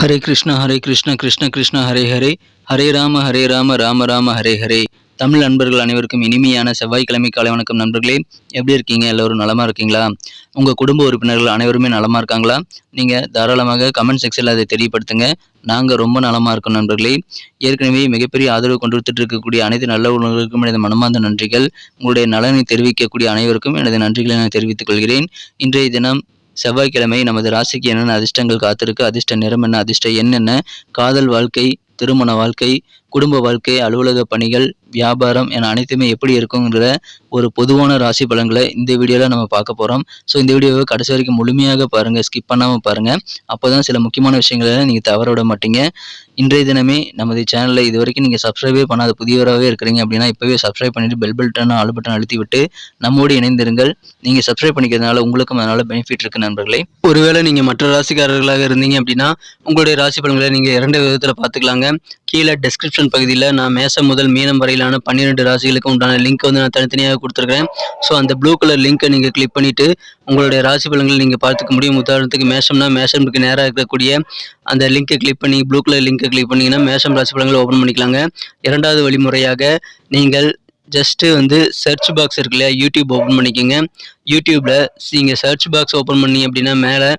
ஹரே கிருஷ்ணா ஹரே கிருஷ்ணா கிருஷ்ண கிருஷ்ணா ஹரே ஹரே. ஹரே ராம ஹரே ராம ராம ராம ஹரே ஹரே. தமிழ் நண்பர்கள் அனைவருக்கும் இனிமையான செவ்வாய்க்கிழமை காலை வணக்கம் நண்பர்களே. எப்படி இருக்கீங்க? எல்லோரும் நலமாக இருக்கீங்களா? உங்கள் குடும்ப உறுப்பினர்கள் அனைவருமே நலமாக இருக்காங்களா? நீங்கள் தாராளமாக கமெண்ட் செக்ஷனில் அதை தெரியப்படுத்துங்க. நாங்கள் ரொம்ப நலமாக இருக்கோம் நண்பர்களே. ஏற்கனவே மிகப்பெரிய ஆதரவு கொண்டு இருக்கக்கூடிய அனைத்து நல்ல உணர்வுகளுக்கும் எனது மனமார்ந்த நன்றிகள். உங்களுடைய நலனை தெரிவிக்கக்கூடிய அனைவருக்கும் எனது நன்றிகளை நான் தெரிவித்துக் கொள்கிறேன். இன்றைய தினம் செவ்வாய்க்கிழமை நமது ராசிக்கு என்னென்ன அதிர்ஷ்டங்கள் காத்திருக்கு? அதிர்ஷ்ட நிறம் என்ன? அதிர்ஷ்ட எண் என்ன? காதல் வாழ்க்கை திருமண வாழ்க்கை குடும்ப வாழ்க்கை அலுவலக பணிகள் வியாபாரம் என அனைத்துமே எப்படி இருக்குங்கிற ஒரு பொதுவான ராசி பலன்களை இந்த வீடியோவில் நம்ம பார்க்க போகிறோம் ஸோ இந்த வீடியோவை கடைசி வரைக்கும் முழுமையாக பாருங்கள் ஸ்கிப் பண்ணாமல் பாருங்கள் அப்போ தான் சில முக்கியமான விஷயங்களை நீங்கள் தவற விட மாட்டீங்க. இன்றைய தினமே நமது சேனலில் இது வரைக்கும் நீங்கள் சப்ஸ்கிரைபே பண்ணாத புதியவராகவே இருக்கிறீங்க அப்படின்னா இப்போவே சப்ஸ்கிரைப் பண்ணிவிட்டு பெல் பட்டன் ஆல் பட்டன் அழுத்தி விட்டு நம்மோடு இணைந்திருங்கள். நீங்கள் சப்ஸ்கிரைப் பண்ணிக்கிறதுனால உங்களுக்கும் அதனால் பெனிஃபிட் இருக்குது நண்பர்களே. ஒருவேளை நீங்கள் மற்ற ராசிக்காரர்களாக இருந்தீங்க அப்படின்னா உங்களுடைய ராசி பலன்களை நீங்கள் இரண்டு விதத்தில் பார்த்துக்கலாங்க. கீழே டெஸ்கிரிப்ஷன் பகுதியில் நான் மேசம் முதல் மீனம் அடிப்படையிலான பன்னிரெண்டு ராசிகளுக்கு உண்டான லிங்க் வந்து நான் தனித்தனியாக கொடுத்துருக்கேன் ஸோ அந்த ப்ளூ கலர் லிங்க்கை நீங்கள் கிளிக் பண்ணிவிட்டு உங்களுடைய ராசி பலன்களை நீங்கள் பார்த்துக்க முடியும். உதாரணத்துக்கு மேஷம்னா மேஷம்க்கு நேராக இருக்கக்கூடிய அந்த லிங்க்கை கிளிக் பண்ணி ப்ளூ கலர் லிங்கை கிளிக் பண்ணிங்கன்னா மேஷம் ராசி பலன்களை ஓப்பன் பண்ணிக்கலாங்க. இரண்டாவது வழிமுறையாக நீங்கள் ஜஸ்ட்டு வந்து சர்ச் பாக்ஸ் இருக்கு இல்லையா யூடியூப் ஓப்பன் பண்ணிக்கோங்க. யூடியூப்பில் நீங்கள் சர்ச் பாக்ஸ் ஓப்பன் பண்ணி அப்படின்னா மேலே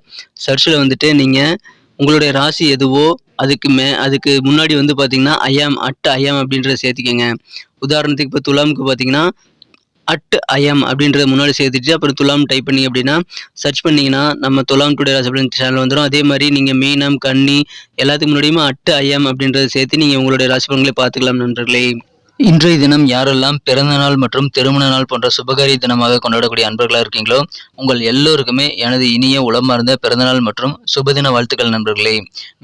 சர்ச்சில் வந்துட்டு நீங்கள் உங்களுடைய ராசி எதுவோ அதுக்கு மே அதுக்கு முன்னாடி வந்து பார்த்தீங்கன்னா ஐயாம் அட் ஐயாம் அப்படின்றத சேர்த்திக்கங்க. உதாரணத்துக்கு இப்போ துலாமுக்கு பார்த்தீங்கன்னா அட் ஐஎம் அப்படின்றத முன்னாடி சேர்த்துட்டு அப்புறம் துலாம் டைப் பண்ணி அப்படின்னா சர்ச் பண்ணிங்கன்னா நம்ம துலாம் டுடே ராசி அப்படின்னு சேனல் வந்துடும் அதே மாதிரி நீங்கள் மீனம் கன்னி எல்லாத்துக்கு முன்னாடியுமே அட் ஐஎம் அப்படின்றத சேர்த்து நீங்கள் உங்களுடைய ராசி பலன்களை பார்த்துக்கலாம் நண்பர்களே. இன்றைய தினம் யாரெல்லாம் பிறந்த நாள் மற்றும் திருமண நாள் போன்ற சுபகாரிய தினமாக கொண்டாடக்கூடிய அன்பர்களாக இருக்கீங்களோ உங்கள் எல்லோருக்குமே எனது இனிய உளமார்ந்த பிறந்தநாள் மற்றும் சுபதின வாழ்த்துக்கள் நண்பர்களே.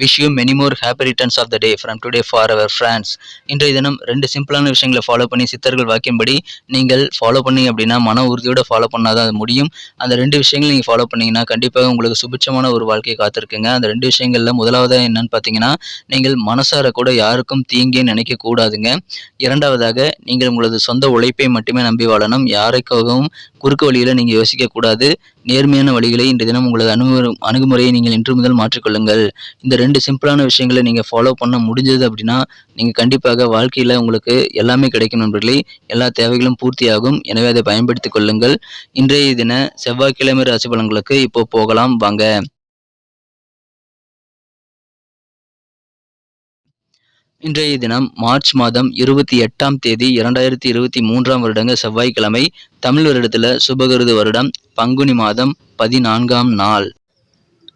Wish you many more happy returns of the day from today for our friends இன்றைய தினம் ரெண்டு சிம்பிளான விஷயங்களை ஃபாலோ பண்ணி சித்தர்கள் வாக்கியம்படி நீங்கள் ஃபாலோ பண்ணீங்க அப்படின்னா மன உறுதியோட ஃபாலோ பண்ணால் தான் அது முடியும். அந்த ரெண்டு விஷயங்கள் நீங்கள் ஃபாலோ பண்ணீங்கன்னா கண்டிப்பாக உங்களுக்கு சுபிட்சமான ஒரு வாழ்க்கையை காத்திருக்குங்க. அந்த ரெண்டு விஷயங்களில் முதலாவது என்னன்னு பார்த்தீங்கன்னா நீங்கள் மனசார கூட யாருக்கும் தீங்கே நினைக்க கூடாதுங்க. இரண்டாவதாக நீங்கள் உங்களது சொந்த உழைப்பை மட்டுமே நம்பி வாழணும். யாருக்காகவும் குறுக்கு வழியில் நீங்கள் யோசிக்கக்கூடாது நேர்மையான வழிகளை இன்று தினம் உங்களது அணுகு அணுகுமுறையை நீங்கள் இன்று முதல் மாற்றிக்கொள்ளுங்கள். இந்த ரெண்டு சிம்பிளான விஷயங்களை நீங்கள் ஃபாலோ பண்ண முடிஞ்சது அப்படின்னா நீங்கள் கண்டிப்பாக வாழ்க்கையில் உங்களுக்கு எல்லாமே கிடைக்கும் நண்பர்களே. எல்லா தேவைகளும் பூர்த்தியாகும். எனவே அதை பயன்படுத்திக் கொள்ளுங்கள். இன்றைய தின செவ்வாய்க்கிழமை ராசி பலன்களுக்கு இப்போ போகலாம். வாங்க. இன்றைய தினம் மார்ச் மாதம் இருபத்தி எட்டாம் தேதி இரண்டாயிரத்தி இருபத்தி மூன்றாம் வருடங்க செவ்வாய்க்கிழமை தமிழ் வருடத்தில் சுபகிருது வருடம் பங்குனி மாதம் பதினான்காம் நாள்.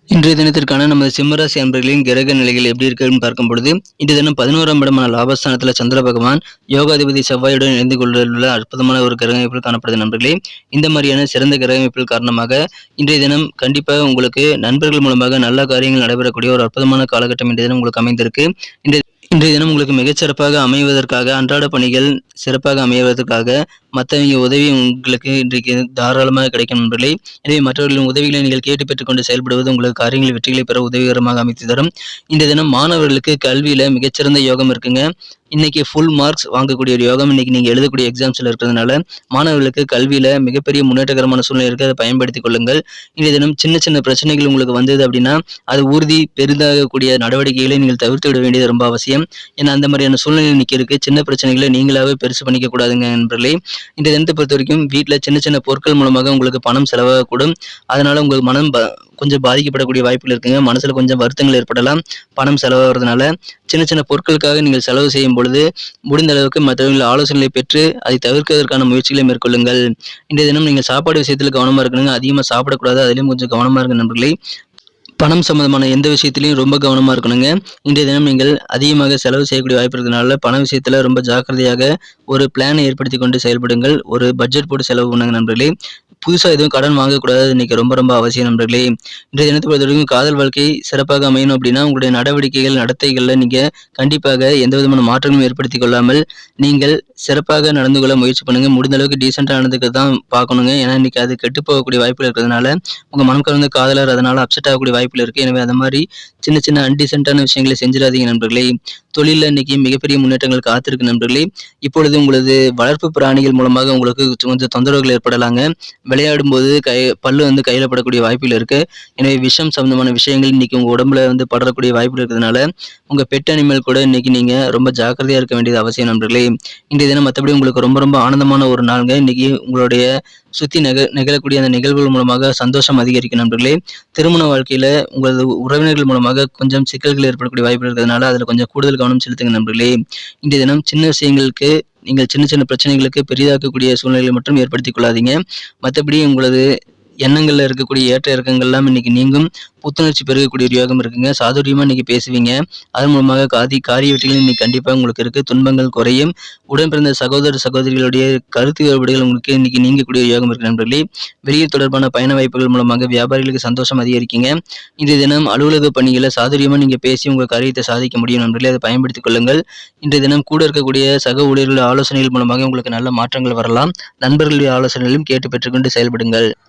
இன்றைய தினத்திற்கான நமது சிம்மராசி அன்பர்களின் கிரக நிலைகள் எப்படி இருக்குன்னு பார்க்கும் பொழுது இன்றைய தினம் பதினோராம் இடமான லாபஸ்தானத்தில் சந்திர பகவான் யோகாதிபதி செவ்வாயுடன் இணைந்து கொண்டுள்ள அற்புதமான ஒரு கிரக அமைப்பில் காணப்படுது நண்பர்களே. இந்த மாதிரியான சிறந்த கிரகமைப்பில் காரணமாக இன்றைய தினம் கண்டிப்பாக உங்களுக்கு நண்பர்கள் மூலமாக நல்ல காரியங்கள் நடைபெறக்கூடிய ஒரு அற்புதமான காலகட்டம் இன்றைய தினம் உங்களுக்கு அமைந்திருக்கு. இன்றைய இன்றைய தினம் உங்களுக்கு மிகச்சிறப்பாக அமைவதற்காக அன்றாட பணிகள் சிறப்பாக அமைவதற்காக மற்றவங்க உதவி உங்களுக்கு இன்றைக்கு தாராளமாக கிடைக்கும் நண்பர்களே எனவே மற்றவர்களின் உதவிகளை நீங்கள் கேட்டு பெற்றுக்கொண்டு செயல்படுவது உங்களுக்கு காரியங்களில் வெற்றிகளை பெற உதவிகரமாக அமைத்து தரும். இந்த தினம் மாணவர்களுக்கு கல்வியில் மிகச்சிறந்த யோகம் இருக்குங்க. இன்னைக்கு ஃபுல் மார்க்ஸ் வாங்கக்கூடிய ஒரு யோகம் இன்னைக்கு நீங்கள் எழுதக்கூடிய எக்ஸாம்ஸில் இருக்கிறதுனால மாணவர்களுக்கு கல்வியில் மிகப்பெரிய முன்னேற்றகரமான சூழ்நிலை இருக்குது அதை பயன்படுத்திக் கொள்ளுங்கள். இன்றைய தினம் சின்ன சின்ன பிரச்சனைகள் உங்களுக்கு வந்தது அப்படின்னா அது உறுதி பெரிதாகக்கூடிய நடவடிக்கைகளை நீங்கள் தவிர்த்து விட வேண்டியது ரொம்ப அவசியம். ஏன்னா அந்த மாதிரியான சூழ்நிலை இன்னைக்கு இருக்கு. சின்ன பிரச்சனைகளை நீங்களாவே பெருசு பண்ணிக்க கூடாதுங்க நண்பர்களே. இந்த தினத்தை பொறுத்த வரைக்கும் வீட்டில் சின்ன சின்ன பொருட்கள் மூலமாக உங்களுக்கு பணம் செலவாகக்கூடும். அதனால உங்களுக்கு மனம் ப கொஞ்சம் பாதிக்கப்படக்கூடிய வாய்ப்புகள் இருக்குங்க. மனசில் கொஞ்சம் வருத்தங்கள் ஏற்படலாம். பணம் செலவாகிறதுனால சின்ன சின்ன பொருட்களுக்காக நீங்கள் செலவு செய்யும் பொழுது முடிந்த அளவுக்கு மற்றவர்கள் ஆலோசனைகளை பெற்று அதை தவிர்க்கிறதுக்கான முயற்சிகளை மேற்கொள்ளுங்கள். இன்றைய தினம் நீங்கள் சாப்பாடு விஷயத்தில் கவனமாக இருக்கணுங்க. அதிகமாக சாப்பிடக்கூடாது. அதிலையும் கொஞ்சம் கவனமாக இருக்க நண்பர்களே. பணம் சம்மந்தமான எந்த விஷயத்திலையும் ரொம்ப கவனமாக இருக்கணுங்க. இன்றைய தினம் நீங்கள் அதிகமாக செலவு செய்யக்கூடிய வாய்ப்பு இருக்கிறதுனால பண விஷயத்தில் ரொம்ப ஜாக்கிரதையாக ஒரு பிளானை ஏற்படுத்தி கொண்டு செயல்படுங்கள். ஒரு பட்ஜெட் போட்டு செலவு பண்ணுங்க நண்பர்களே. புதுசாக எதுவும் கடன் வாங்கக்கூடாது. இன்னைக்கு ரொம்ப ரொம்ப அவசியம் நண்பர்களே. இன்றைய தினத்தை பொறுத்த வரைக்கும் காதல் வாழ்க்கை சிறப்பாக அமையணும் அப்படின்னா உங்களுடைய நடவடிக்கைகள் நடத்தைகளில் நீங்கள் கண்டிப்பாக எந்த விதமான மாற்றங்களும் ஏற்படுத்தி கொள்ளாமல் நீங்கள் சிறப்பாக நடந்து கொள்ள முயற்சி பண்ணுங்க. முடிந்த அளவுக்கு டீசெண்டாக நடந்துக்க தான் பார்க்கணுங்க. ஏன்னா இன்னைக்கு அது கெட்டு போகக்கூடிய வாய்ப்புகள் இருக்கிறதுனால உங்கள் மனம் கலந்த காதலர் அதனால் அப்செட் ஆகக்கூடிய வாய்ப்புகள் இருக்குது எனவே அந்த மாதிரி சின்ன சின்ன அன்டீசென்டான விஷயங்களை செஞ்சிடாதீங்க நண்பர்களே. தொழிலில் இன்னைக்கு மிகப்பெரிய முன்னேற்றங்கள் காத்திருக்கு நண்பர்களே. இப்பொழுது உங்களது வளர்ப்பு பிராணிகள் மூலமாக உங்களுக்கு கொஞ்சம் தொந்தரவுகள் ஏற்படலாங்க. விளையாடும் போது கை பல்லு வந்து கையில் படக்கூடிய வாய்ப்புகள் இருக்கு. எனவே விஷம் சம்பந்தமான விஷயங்கள் இன்னைக்கு உங்க உடம்புல வந்து படக்கூடிய வாய்ப்பு இருக்கிறதுனால உங்க பெட் அனிமல் கூட இன்னைக்கு நீங்க ரொம்ப ஜாக்கிரதையா இருக்க வேண்டியது அவசியம் நண்பர்களே. இன்றைய தினம் மற்றபடி உங்களுக்கு ரொம்ப ரொம்ப ஆனந்தமான ஒரு நாளுங்க. இன்னைக்கு உங்களுடைய சுத்தி நிக நிகழக்கூடிய அந்த நிகழ்வுகள் மூலமாக சந்தோஷம் அதிகரிக்கும் நண்பர்களே. திருமண வாழ்க்கையில உங்களது உறவினர்கள் மூலமாக கொஞ்சம் சிக்கல்கள் ஏற்படக்கூடிய வாய்ப்பு இருக்கிறதுனால அதுல கொஞ்சம் கூடுதல் கவனம் செலுத்துங்க நண்பர்களே. இன்றைய தினம் சின்ன விஷயங்களுக்கு நீங்கள் சின்ன சின்ன பிரச்சனைகளுக்கு பெரிதாக்கக்கூடிய சூழ்நிலைகளை மட்டும் ஏற்படுத்திக் கொள்ளாதீங்க. மற்றபடி உங்களது எண்ணங்களில் இருக்கக்கூடிய ஏற்ற இறக்கங்கள்லாம் இன்னைக்கு நீங்கும். புத்துணர்ச்சி பெருகக்கூடிய ஒரு யோகம் இருக்குங்க. சாதுரியமாக இன்னைக்கு பேசுவீங்க. அதன் மூலமாக காதி காரிய வெற்றிகள் இன்னைக்கு கண்டிப்பாக உங்களுக்கு இருக்குது துன்பங்கள் குறையும். உடன் பிறந்த சகோதர சகோதரிகளுடைய கருத்து வேறுபாடுகள் உங்களுக்கு இன்னைக்கு நீங்கக்கூடிய யோகம் இருக்கு நண்பர்களே. வெளியே தொடர்பான பயண வாய்ப்புகள் மூலமாக வியாபாரிகளுக்கு சந்தோஷம் அதிகரிக்குங்க. இன்றைய தினம் அலுவலக பணிகளை சாதுரியமாக நீங்கள் பேசி உங்கள் காரியத்தை சாதிக்க முடியும் நண்பர்களே. அதை பயன்படுத்திக் கொள்ளுங்கள். இன்றைய தினம் கூட இருக்கக்கூடிய சக ஊழியர்கள் ஆலோசனைகள் மூலமாக உங்களுக்கு நல்ல மாற்றங்கள் வரலாம். நண்பர்களுடைய ஆலோசனைகளையும் கேட்டு பெற்றுக்கொண்டு செயல்படுங்கள்.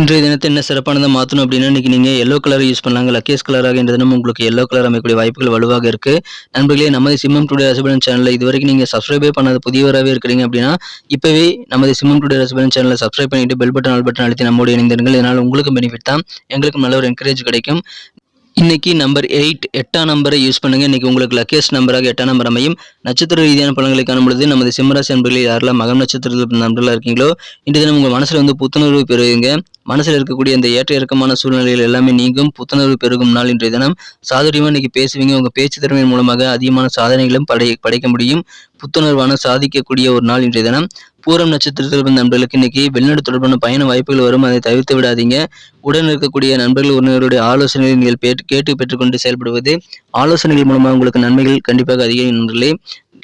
இன்றைய தினத்தை என்ன சிறப்பானதை மாற்றணும் அப்படின்னா இன்றைக்கி நீங்கள் எல்லோ கலர் யூஸ் பண்ணாங்க லக்கேஸ் கலராக இந்த தினம் உங்களுக்கு எல்லோ கலர் அமைக்கக்கூடிய வாய்ப்புகள் வலுவாக இருக்குது நண்பர்களே நமது சிம்மம் டுடே ரசபலன் சேனலில் இது வரைக்கும் நீங்கள் சப்ஸ்கிரைபே பண்ணாத புதியவராகவே இருக்கிறீங்க அப்படின்னா இப்போவே நமது சிம்மம் டுடே ரசபலன் சேனலை சப்ஸ்கிரைப் பண்ணிட்டு பெல் பட்டன் ஆல் பட்டன் அழுத்தி நம்மோடு இணைந்திருங்கள். இதனால் உங்களுக்கும் பெனிஃபிட் தான் எங்களுக்கும் நல்ல ஒரு என்கரேஜ் கிடைக்கும். இன்னைக்கு நம்பர் எயிட் எட்டாம் நம்பரை யூஸ் பண்ணுங்க. இன்னைக்கு உங்களுக்கு லக்கேஸ்ட் நம்பராக எட்டாம் நம்பர் அமையும். நட்சத்திர ரீதியான பலன்களை காணும் பொழுது நமது சிம்மராசி நண்பர்களில் யாரெல்லாம் மகம் நட்சத்திரத்தில் நம்பர்களாக இருக்கீங்களோ இன்று தினம் உங்கள் மனசில் வந்து புத்துணர்வு பெறுவீங்க. மனசில் இருக்கக்கூடிய இந்த ஏற்ற இறக்கமான சூழ்நிலைகள் எல்லாமே நீங்கும். புத்துணர்வு பெருகும் நாள் இன்றைய தினம். சாதுரியமாக இன்னைக்கு பேசுவீங்க. உங்கள் பேச்சு திறமையின் மூலமாக அதிகமான சாதனைகளும் படை படைக்க முடியும். புத்துணர்வான சாதிக்கக்கூடிய ஒரு நாள் இன்றைய தினம். பூரம் நட்சத்திரத்தில் இருந்த நண்பர்களுக்கு இன்னைக்கு வெளிநாடு தொடர்பான பயண வாய்ப்புகள் வரும். அதை தவிர்த்து விடாதீங்க. உடன் இருக்கக்கூடிய நண்பர்கள் உறவினருடைய ஆலோசனைகளை நீங்கள் கேட்டு பெற்றுக்கொண்டு செயல்படுவது ஆலோசனைகள் மூலமாக உங்களுக்கு நன்மைகள் கண்டிப்பாக அதிகம் நண்பர்களே.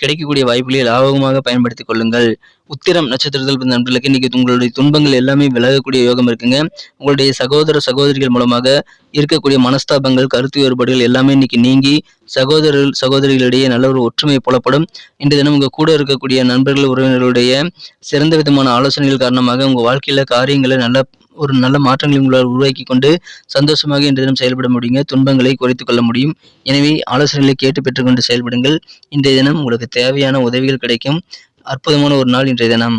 கிடைக்கக்கூடிய வாய்ப்புகளை லாபகமாக பயன்படுத்திக் கொள்ளுங்கள். உத்திரம் நட்சத்திரத்தில் பிறந்த நண்பர்களுக்கு இன்னைக்கு உங்களுடைய துன்பங்கள் எல்லாமே விலகக்கூடிய யோகம் இருக்குங்க. உங்களுடைய சகோதர சகோதரிகள் மூலமாக இருக்கக்கூடிய மனஸ்தாபங்கள் கருத்து வேறுபாடுகள் எல்லாமே இன்னைக்கு நீங்கி சகோதரர்கள் சகோதரிகளிடையே நல்ல ஒரு ஒற்றுமை புலப்படும். இன்று தினம் உங்கள் கூட இருக்கக்கூடிய நண்பர்கள் உறவினர்களுடைய சிறந்த விதமான ஆலோசனைகள் காரணமாக உங்கள் வாழ்க்கையில் காரியங்களை நல்ல ஒரு நல்ல மாற்றங்களை உங்களால் உருவாக்கி கொண்டு சந்தோஷமாக இன்றைய தினம் செயல்பட முடியுங்க. துன்பங்களை குறைத்துக் கொள்ள முடியும். எனவே ஆலோசனைகளை கேட்டு பெற்றுக்கொண்டு செயல்படுங்கள். இன்றைய தினம் உங்களுக்கு தேவையான உதவிகள் கிடைக்கும். அற்புதமான ஒரு நாள் இன்றைய தினம்.